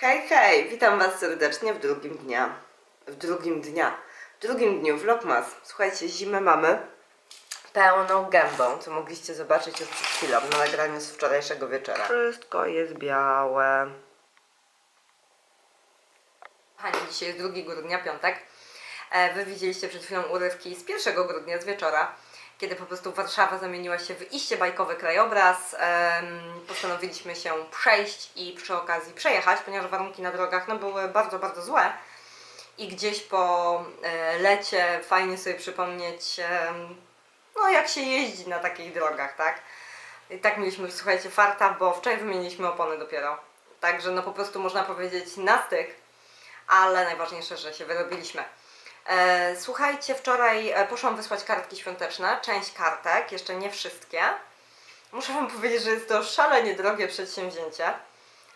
Hej, hej, witam Was serdecznie w drugim dnia. W drugim dnia. W drugim dniu vlogmas. Słuchajcie, zimę mamy pełną gębą, co mogliście zobaczyć już przed chwilą na nagraniu z wczorajszego wieczora. Wszystko jest białe. Kochani, dzisiaj jest 2 grudnia, piątek. E, Wy widzieliście przed chwilą urywki z 1 grudnia, z wieczora, kiedy po prostu Warszawa zamieniła się w iście bajkowy krajobraz. Postanowiliśmy się przejść i przy okazji przejechać, ponieważ warunki na drogach no, były bardzo, bardzo złe. I gdzieś po e, lecie fajnie sobie przypomnieć, no jak się jeździ na takich drogach, tak? I tak mieliśmy, słuchajcie, farta, bo wczoraj wymieniliśmy opony dopiero. Także no po prostu można powiedzieć na styk, ale najważniejsze, że się wyrobiliśmy. E, słuchajcie, wczoraj e, poszłam wysłać kartki świąteczne, część kartek, jeszcze nie wszystkie. Muszę Wam powiedzieć, że jest to szalenie drogie przedsięwzięcie.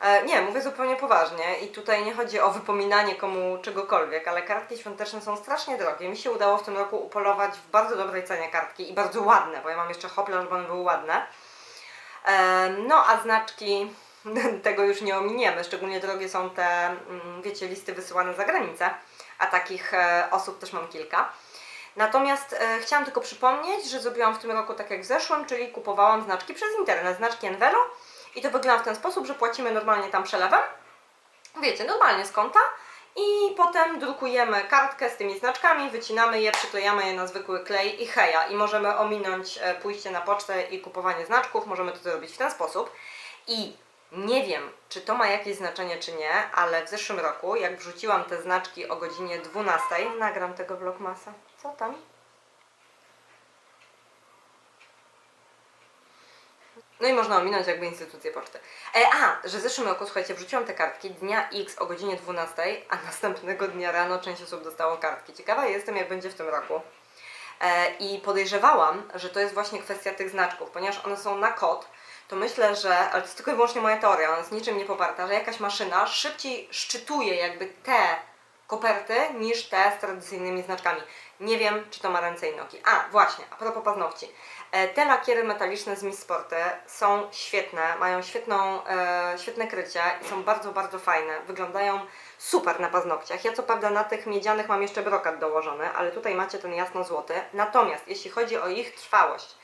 E, nie, mówię zupełnie poważnie i tutaj nie chodzi o wypominanie komu czegokolwiek, ale kartki świąteczne są strasznie drogie. Mi się udało w tym roku upolować w bardzo dobrej cenie kartki i bardzo ładne, bo ja mam jeszcze hople, żeby one były ładne. No, a znaczki tego już nie ominiemy. Szczególnie drogie są te, mm, wiecie, listy wysyłane za granicę, a takich e, osób też mam kilka. Natomiast e, chciałam tylko przypomnieć, że zrobiłam w tym roku tak jak w zeszłym, czyli kupowałam znaczki przez internet, znaczki Envelo i to wygląda w ten sposób, że płacimy normalnie tam przelewem, wiecie, normalnie z konta i potem drukujemy kartkę z tymi znaczkami, wycinamy je, przyklejamy je na zwykły klej i heja i możemy ominąć e, pójście na pocztę i kupowanie znaczków, możemy to zrobić w ten sposób i nie wiem, czy to ma jakieś znaczenie, czy nie, ale w zeszłym roku, jak wrzuciłam te znaczki o godzinie 12, nagram tego vlogmasa. Co tam? No i można ominąć jakby instytucję poczty. E, a, że w zeszłym roku, słuchajcie, wrzuciłam te kartki dnia X o godzinie 12, a następnego dnia rano część osób dostało kartki. Ciekawa jestem, jak będzie w tym roku. E, I podejrzewałam, że to jest właśnie kwestia tych znaczków, ponieważ one są na kod, to myślę, że, ale to jest tylko i wyłącznie moja teoria, ona jest niczym nie poparta, że jakaś maszyna szybciej szczytuje jakby te koperty niż te z tradycyjnymi znaczkami. Nie wiem, czy to ma ręce i nogi. A, właśnie, a propos paznokci. E, Te lakiery metaliczne z Miss Sporty są świetne, mają świetną, e, świetne krycie i są bardzo, bardzo fajne. Wyglądają super na paznokciach. Ja co prawda na tych miedzianych mam jeszcze brokat dołożony, ale tutaj macie ten jasno-złoty. Natomiast jeśli chodzi o ich trwałość,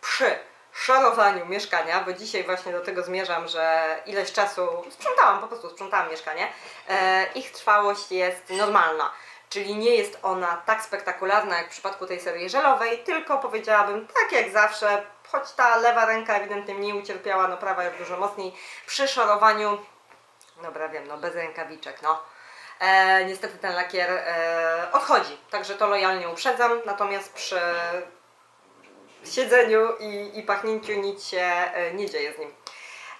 przy szorowaniu mieszkania, bo dzisiaj właśnie do tego zmierzam, że ileś czasu sprzątałam, po prostu sprzątałam mieszkanie, e, ich trwałość jest normalna. Czyli nie jest ona tak spektakularna jak w przypadku tej serii żelowej, tylko powiedziałabym tak jak zawsze, choć ta lewa ręka ewidentnie mniej ucierpiała, no prawa już dużo mocniej, przy szorowaniu, dobra wiem, no bez rękawiczek, no. E, niestety ten lakier e, odchodzi, także to lojalnie uprzedzam, natomiast przy siedzeniu i, i pachnięciu nic się e, nie dzieje z nim.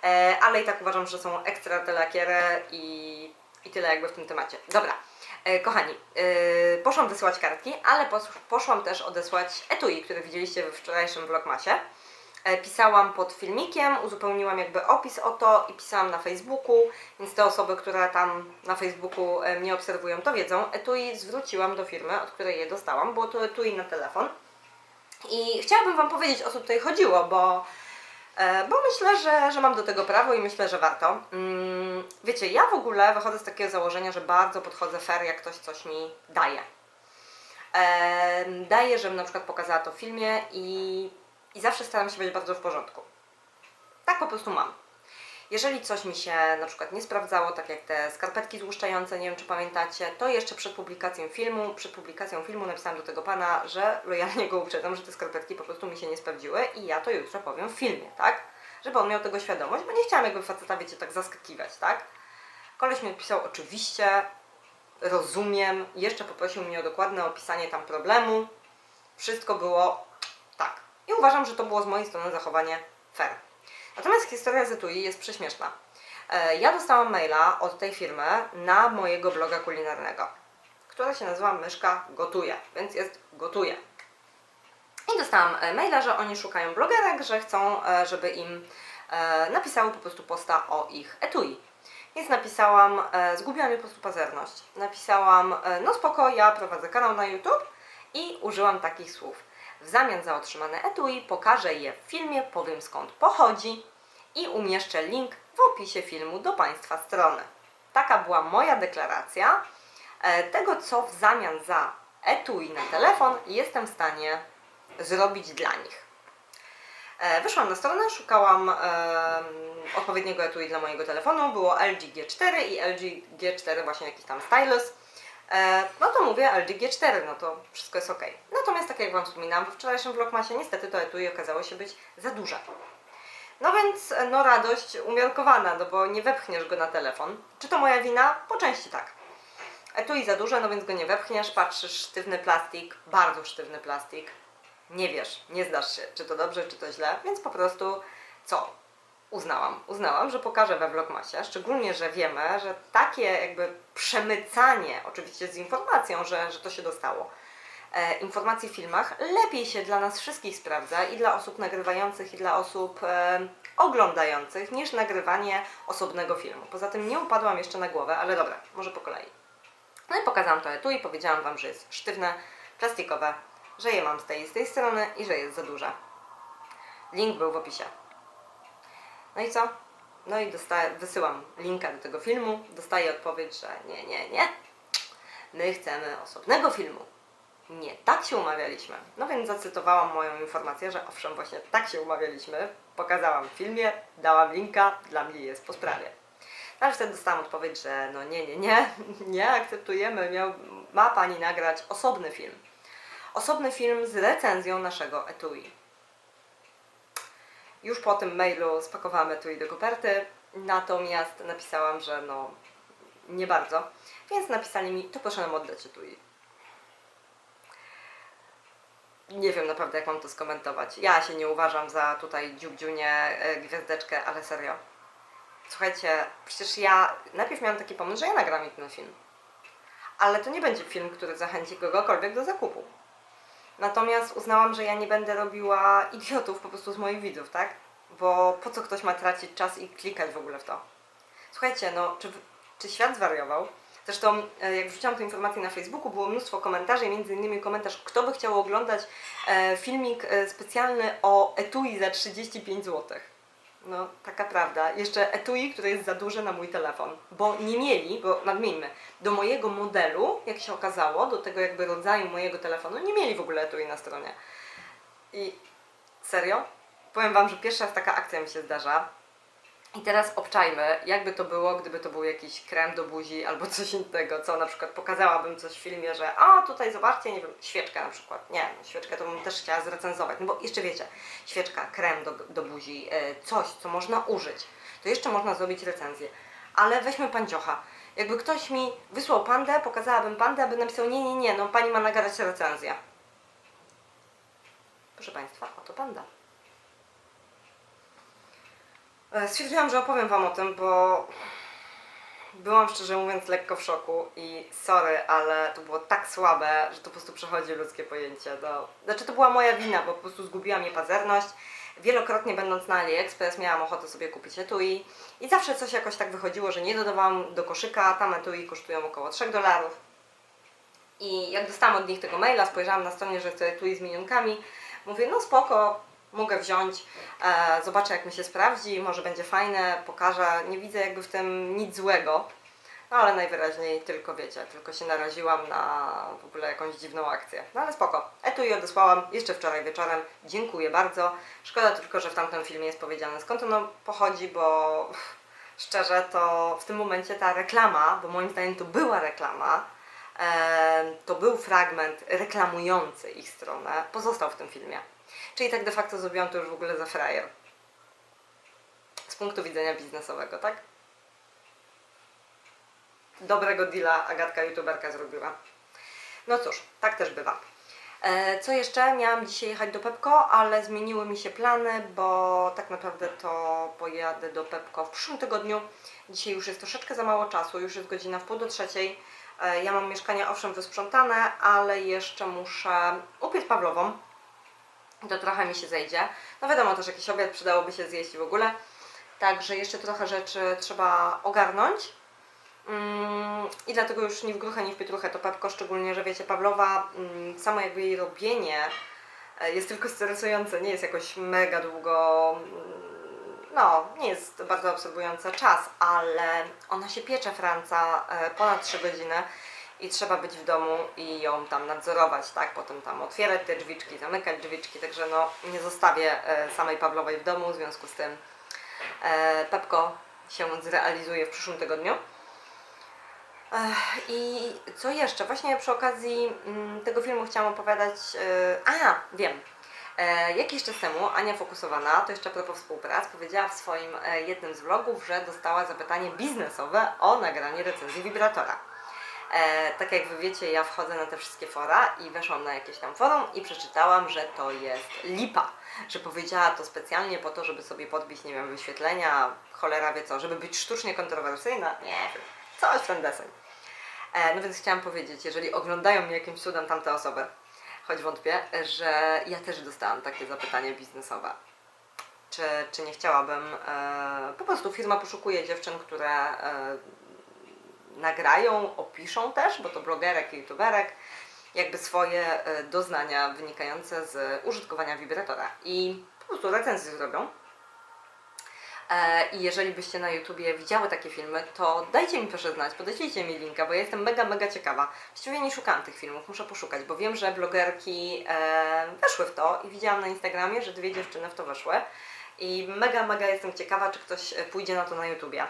E, ale i tak uważam, że są ekstra te lakiery i, i tyle jakby w tym temacie. Dobra, e, kochani, poszłam wysyłać kartki, ale pos, poszłam też odesłać etui, które widzieliście we wczorajszym vlogmasie. Pisałam pod filmikiem, uzupełniłam jakby opis o to i pisałam na Facebooku, więc te osoby, które tam na Facebooku mnie obserwują, to wiedzą. Etui zwróciłam do firmy, od której je dostałam. Było to etui na telefon. I chciałabym Wam powiedzieć, o co tutaj chodziło, bo, e, bo myślę, że, że mam do tego prawo i myślę, że warto. Mm, wiecie, ja w ogóle wychodzę z takiego założenia, że bardzo podchodzę fair, jak ktoś coś mi daje. E, daje, żebym na przykład pokazała to w filmie i, i zawsze staram się być bardzo w porządku. Tak po prostu mam. Jeżeli coś mi się na przykład nie sprawdzało, tak jak te skarpetki złuszczające, nie wiem czy pamiętacie, to jeszcze przed publikacją filmu, przed publikacją filmu napisałam do tego pana, że lojalnie go uprzedzam, że te skarpetki po prostu mi się nie sprawdziły i ja to jutro powiem w filmie, tak? Żeby on miał tego świadomość, bo nie chciałam jakby faceta, wiecie, tak zaskakiwać, tak? Koleś mi odpisał oczywiście, rozumiem, jeszcze poprosił mnie o dokładne opisanie tam problemu. Wszystko było tak. I uważam, że to było z mojej strony zachowanie fair. Natomiast historia z etui jest prześmieszna. E, Ja dostałam maila od tej firmy na mojego bloga kulinarnego, który się nazywa Myszka Gotuje, więc jest gotuje. I dostałam e, maila, że oni szukają blogerek, że chcą, e, żeby im napisały po prostu posta o ich etui. Więc napisałam, e, zgubiła po prostu pazerność. Napisałam, no spoko, ja prowadzę kanał na YouTube i użyłam takich słów. W zamian za otrzymane etui pokażę je w filmie, powiem skąd pochodzi i umieszczę link w opisie filmu do Państwa strony. taka była moja deklaracja e, tego, co w zamian za etui na telefon jestem w stanie zrobić dla nich. E, Wyszłam na stronę, szukałam em, odpowiedniego etui dla mojego telefonu. Było LG G4 i LG G4 właśnie jakiś tam stylus. E, No to mówię LG G4, no to wszystko jest ok. Natomiast tak jak Wam wspominałam we wczorajszym vlogmasie, niestety to etui okazało się być za duże. No więc e, no radość umiarkowana, no bo nie wepchniesz go na telefon. Czy to moja wina? Po części tak. Etui za duże, no więc go nie wepchniesz, patrzysz, sztywny plastik, bardzo sztywny plastik. Nie wiesz, nie zdasz się, czy to dobrze, czy to źle, więc po prostu co? Uznałam. Uznałam, że pokażę we vlogmasie, szczególnie, że wiemy, że takie jakby przemycanie, oczywiście z informacją, że, że to się dostało, e, informacji w filmach lepiej się dla nas wszystkich sprawdza i dla osób nagrywających, i dla osób e, oglądających, niż nagrywanie osobnego filmu. Poza tym nie upadłam jeszcze na głowę, ale dobra, może po kolei. No i pokazałam to tu i powiedziałam Wam, że jest sztywne, plastikowe, że je mam z tej z tej strony i że jest za duże. Link był w opisie. No i co? No i dostaję, wysyłam linka do tego filmu, dostaję odpowiedź, że nie, nie, nie. My chcemy osobnego filmu. Nie, tak się umawialiśmy. No więc zacytowałam moją informację, że owszem, właśnie tak się umawialiśmy. Pokazałam w filmie, dałam linka, dla mnie jest po sprawie. No Ale wtedy dostałam odpowiedź, że no nie, nie, nie, nie akceptujemy, miał, ma Pani nagrać osobny film. Osobny film z recenzją naszego etui. Już po tym mailu spakowałam etui do koperty, natomiast napisałam, że no nie bardzo, więc napisali mi, to proszę nam oddać etui. Nie wiem naprawdę, jak mam to skomentować. Ja się nie uważam za tutaj dziubdziunię, e, gwiazdeczkę, ale serio. Słuchajcie, przecież ja najpierw miałam taki pomysł, że ja nagram ten film. Ale to nie będzie film, który zachęci kogokolwiek do zakupu. Natomiast uznałam, że ja nie będę robiła idiotów po prostu z moich widzów, tak? Bo po co ktoś ma tracić czas i klikać w ogóle w to? Słuchajcie, no, czy, czy świat zwariował? Zresztą, e, jak wrzuciłam tę informację na Facebooku, było mnóstwo komentarzy, między innymi komentarz, kto by chciał oglądać e, filmik e, specjalny o etui za 35 zł. No, taka prawda. Jeszcze etui, które jest za duże na mój telefon, bo nie mieli, bo nadmieńmy, do mojego modelu, jak się okazało, do tego jakby rodzaju mojego telefonu, nie mieli w ogóle etui na stronie. I serio? Powiem Wam, że pierwsza taka akcja mi się zdarza. I teraz obczajmy, jakby to było, gdyby to był jakiś krem do buzi albo coś innego, co na przykład pokazałabym coś w filmie, że a tutaj zobaczcie, nie wiem, świeczka na przykład. Nie, no, świeczkę to bym też chciała zrecenzować, no bo jeszcze wiecie, świeczka, krem do, do buzi, e, coś, co można użyć, to jeszcze można zrobić recenzję. Ale weźmy panciocha. Jakby ktoś mi wysłał pandę, pokazałabym pandę, aby napisał nie, nie, nie, no pani ma nagrać recenzję. Proszę Państwa, oto panda. E, Stwierdziłam, że opowiem Wam o tym, bo byłam szczerze mówiąc lekko w szoku i sorry, ale to było tak słabe, że to po prostu przechodzi ludzkie pojęcie. Do... Znaczy to była moja wina, bo po prostu zgubiła mnie pazerność. Wielokrotnie będąc na AliExpress miałam ochotę sobie kupić etui i zawsze coś jakoś tak wychodziło, że nie dodawałam do koszyka, tam etui kosztują około 3 dolarów. I jak dostałam od nich tego maila, spojrzałam na stronie, że to etui z minionkami, mówię, no spoko, mogę wziąć, e, zobaczę jak mi się sprawdzi, może będzie fajne, pokażę, nie widzę jakby w tym nic złego. No ale najwyraźniej tylko wiecie, tylko się naraziłam na w ogóle jakąś dziwną akcję. No ale spoko. Etui odesłałam jeszcze wczoraj wieczorem. Dziękuję bardzo. Szkoda tylko, że w tamtym filmie jest powiedziane skąd ono pochodzi, bo szczerze to w tym momencie ta reklama, bo moim zdaniem to była reklama, e, to był fragment reklamujący ich stronę, pozostał w tym filmie. Czyli tak de facto zrobiłam to już w ogóle za frajer. Z punktu widzenia biznesowego, tak? Dobrego deala Agatka youtuberka zrobiła. No cóż, tak też bywa. E, Co jeszcze? Miałam dzisiaj jechać do Pepko, ale zmieniły mi się plany, bo tak naprawdę to pojadę do Pepko w przyszłym tygodniu. Dzisiaj już jest troszeczkę za mało czasu, już jest godzina w pół do trzeciej. E, Ja mam mieszkanie owszem wysprzątane, ale jeszcze muszę upiec Pawlową. To trochę mi się zejdzie. No wiadomo też jakiś obiad przydałoby się zjeść w ogóle. Także jeszcze trochę rzeczy trzeba ogarnąć. Mm, I dlatego już ni w gruchę, ni w pietruchę to Pepko, szczególnie, że wiecie, Pawlowa, mm, samo jakby jej robienie e, jest tylko stresujące, nie jest jakoś mega długo mm, no, nie jest bardzo absorbująca czas, ale ona się piecze Franca e, ponad 3 godziny i trzeba być w domu i ją tam nadzorować, tak? Potem tam otwierać te drzwiczki, zamykać drzwiczki, także no nie zostawię e, samej Pawlowej w domu, w związku z tym e, Pepko się zrealizuje w przyszłym tygodniu. I co jeszcze? Właśnie przy okazji mm, tego filmu chciałam opowiadać. e, A, wiem. Jakiś czas temu Ania Fokusowana, to jeszcze propos współprac, powiedziała w swoim jednym z vlogów, że dostała zapytanie biznesowe o nagranie recenzji wibratora. E, tak jak wy wiecie, ja wchodzę na te wszystkie fora i weszłam na jakieś tam forum i przeczytałam, że to jest lipa. Że powiedziała to specjalnie po to, żeby sobie podbić, nie wiem, wyświetlenia, cholera wie co, żeby być sztucznie kontrowersyjna. Nie wiem, coś w ten deseń. E, no więc chciałam powiedzieć, jeżeli oglądają mnie jakimś cudem tamte osoby, choć wątpię, że ja też dostałam takie zapytanie biznesowe. Czy, czy nie chciałabym, e, po prostu firma poszukuje dziewczyn, które e, nagrają, opiszą też, bo to blogerek i youtuberek, jakby swoje e, doznania wynikające z użytkowania wibratora i po prostu recenzję zrobią. E, I jeżeli byście na YouTubie widziały takie filmy, to dajcie mi proszę znać, podeślijcie mi linka, bo ja jestem mega, mega ciekawa. Właściwie nie szukałam tych filmów, muszę poszukać, bo wiem, że blogerki e, weszły w to i widziałam na Instagramie, że dwie dziewczyny w to weszły. I mega, mega jestem ciekawa, czy ktoś pójdzie na to na YouTubie.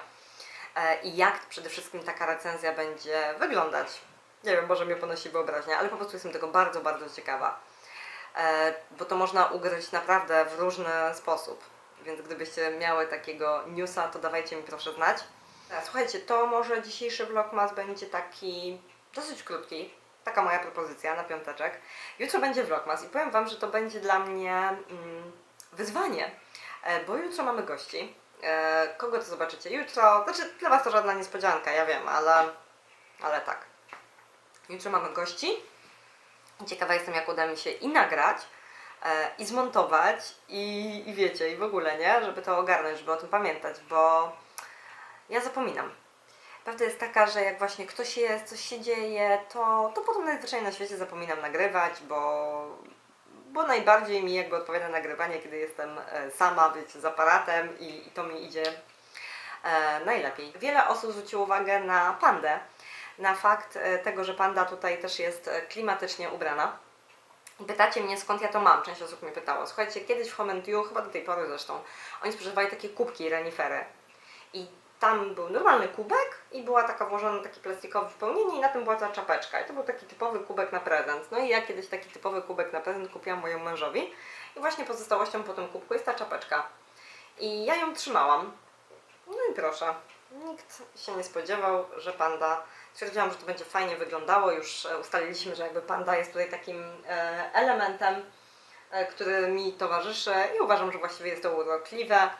E, I jak przede wszystkim taka recenzja będzie wyglądać. Nie wiem, może mnie ponosi wyobraźnia, ale po prostu jestem tego bardzo, bardzo ciekawa. E, bo to można ugryźć naprawdę w różny sposób. Więc gdybyście miały takiego newsa, to dawajcie mi proszę znać. E, Słuchajcie, to może dzisiejszy vlogmas będzie taki dosyć krótki. Taka moja propozycja na piąteczek. Jutro będzie vlogmas i powiem Wam, że to będzie dla mnie mm, wyzwanie, bo jutro mamy gości. E, kogo to zobaczycie jutro? Znaczy, dla Was to żadna niespodzianka, ja wiem, ale, ale tak. Jutro mamy gości. Ciekawa jestem, jak uda mi się i nagrać, e, i zmontować, i, i wiecie, i w ogóle, nie? Żeby to ogarnąć, żeby o tym pamiętać, bo ja zapominam. Prawda jest taka, że jak właśnie ktoś jest, coś się dzieje, to, to potem najzwyczajniej na świecie zapominam nagrywać, bo, bo najbardziej mi jakby odpowiada nagrywanie, kiedy jestem e, sama, wiecie, z aparatem i, i to mi idzie e, najlepiej. Wiele osób zwróciło uwagę na pandę, na fakt e, tego, że panda tutaj też jest e, klimatycznie ubrana. Pytacie mnie, skąd ja to mam? Część osób mnie pytało. Słuchajcie, kiedyś w Home chyba do tej pory zresztą, oni sprzedawali takie kubki renifery. I tam był normalny kubek i była taka włożona takie plastikowe wypełnienie i na tym była ta czapeczka. I to był taki typowy kubek na prezent. No i ja kiedyś taki typowy kubek na prezent kupiłam mojemu mężowi. I właśnie pozostałością po tym kubku jest ta czapeczka. I ja ją trzymałam. No i proszę, nikt się nie spodziewał, że panda. Stwierdziłam, że to będzie fajnie wyglądało. Już e, ustaliliśmy, że jakby panda jest tutaj takim e, elementem, e, który mi towarzyszy i uważam, że właściwie jest to urokliwe.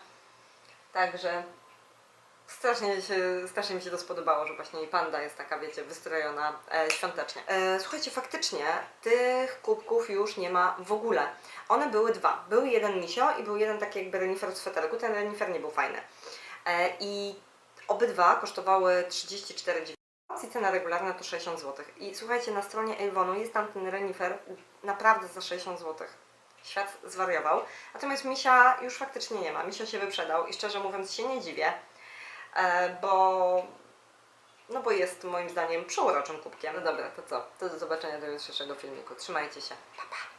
Także strasznie, się, strasznie mi się to spodobało, że właśnie i panda jest taka, wiecie, wystrojona e, świątecznie. E, słuchajcie, faktycznie tych kubków już nie ma w ogóle. One były dwa. Był jeden misio i był jeden taki jakby renifer z fetelku. Ten renifer nie był fajny. E, I obydwa kosztowały 34,90 i cena regularna to 60 zł. I słuchajcie, na stronie Avonu jest tam ten renifer naprawdę za 60 zł. Świat zwariował. Natomiast misia już faktycznie nie ma. Misio się wyprzedał i szczerze mówiąc się nie dziwię, bo no bo jest moim zdaniem przeuroczym kubkiem. No dobra, to co? To do zobaczenia do jutrzejszego filmiku. Trzymajcie się. Pa, pa.